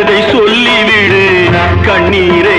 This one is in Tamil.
கதை சொல்லிவிடு கண்ணீரை.